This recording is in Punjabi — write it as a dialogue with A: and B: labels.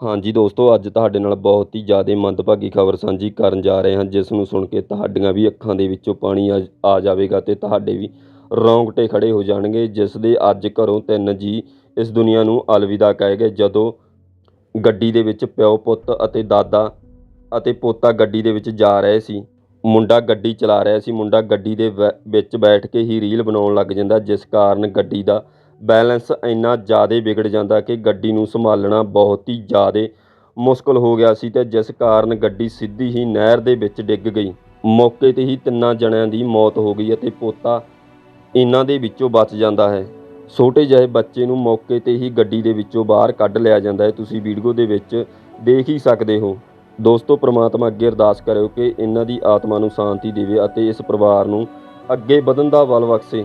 A: ਹਾਂਜੀ ਦੋਸਤੋ, ਅੱਜ ਤੁਹਾਡੇ ਨਾਲ ਬਹੁਤ ਹੀ ਜ਼ਿਆਦਾ ਮੰਦਭਾਗੀ ਖਬਰ ਸਾਂਝੀ ਕਰਨ ਜਾ ਰਹੇ ਹਾਂ, ਜਿਸ ਨੂੰ ਸੁਣ ਕੇ ਤੁਹਾਡੀਆਂ ਵੀ ਅੱਖਾਂ ਦੇ ਵਿੱਚੋਂ ਪਾਣੀ ਆ ਆ ਜਾਵੇਗਾ ਤੇ ਤੁਹਾਡੇ ਵੀ ਰੌਂਗਟੇ ਖੜੇ ਹੋ ਜਾਣਗੇ, ਜਿਸ ਦੇ ਅੱਜ ਘਰੋਂ ਤਿੰਨ ਜੀ ਇਸ ਦੁਨੀਆ ਨੂੰ ਅਲਵਿਦਾ ਕਹਿ ਗਏ। ਜਦੋਂ ਗੱਡੀ ਦੇ ਵਿੱਚ ਪਿਓ ਪੁੱਤ ਅਤੇ ਦਾਦਾ ਅਤੇ ਪੋਤਾ ਗੱਡੀ ਦੇ ਵਿੱਚ ਜਾ ਰਹੇ ਸੀ, ਮੁੰਡਾ ਗੱਡੀ ਚਲਾ ਰਿਹਾ ਸੀ, ਮੁੰਡਾ ਗੱਡੀ ਦੇ ਵੈ, ਵਿੱਚ ਬੈਠ ਕੇ ਹੀ ਰੀਲ ਬਣਾਉਣ ਲੱਗ ਜਾਂਦਾ, ਜਿਸ ਕਾਰਨ ਗੱਡੀ ਦਾ ਬੈਲੈਂਸ ਇੰਨਾ ਜ਼ਿਆਦਾ ਵਿਗੜ ਜਾਂਦਾ ਕਿ ਗੱਡੀ ਨੂੰ ਸੰਭਾਲਣਾ ਬਹੁਤ ਹੀ ਜ਼ਿਆਦਾ ਮੁਸ਼ਕਲ ਹੋ ਗਿਆ ਸੀ ਤੇ ਜਿਸ ਕਾਰਨ ਗੱਡੀ ਸਿੱਧੀ ਹੀ ਨਹਿਰ ਦੇ ਵਿੱਚ ਡਿੱਗ ਗਈ। ਮੌਕੇ ਤੇ ਹੀ ਤਿੰਨਾਂ ਜਣਿਆਂ ਦੀ ਮੌਤ ਹੋ ਗਈ ਅਤੇ ਪੋਤਾ ਇਹਨਾਂ ਦੇ ਵਿੱਚੋਂ ਬਚ ਜਾਂਦਾ ਹੈ। ਛੋਟੇ ਜਿਹੇ ਬੱਚੇ ਨੂੰ ਮੌਕੇ ਤੇ ਹੀ ਗੱਡੀ ਦੇ ਵਿੱਚੋਂ ਬਾਹਰ ਕੱਢ ਲਿਆ ਜਾਂਦਾ ਹੈ। ਤੁਸੀਂ ਵੀਡੀਓ ਦੇ ਵਿੱਚ ਦੇਖ ਹੀ ਸਕਦੇ ਹੋ। ਦੋਸਤੋ, ਪ੍ਰਮਾਤਮਾ ਅੱਗੇ ਅਰਦਾਸ ਕਰਿਓ ਕਿ ਇਹਨਾਂ ਦੀ ਆਤਮਾ ਨੂੰ ਸ਼ਾਂਤੀ ਦੇਵੇ ਅਤੇ ਇਸ ਪਰਿਵਾਰ ਨੂੰ ਅੱਗੇ ਵਧਣ ਦਾ ਬਲ ਬਖਸ਼ੇ।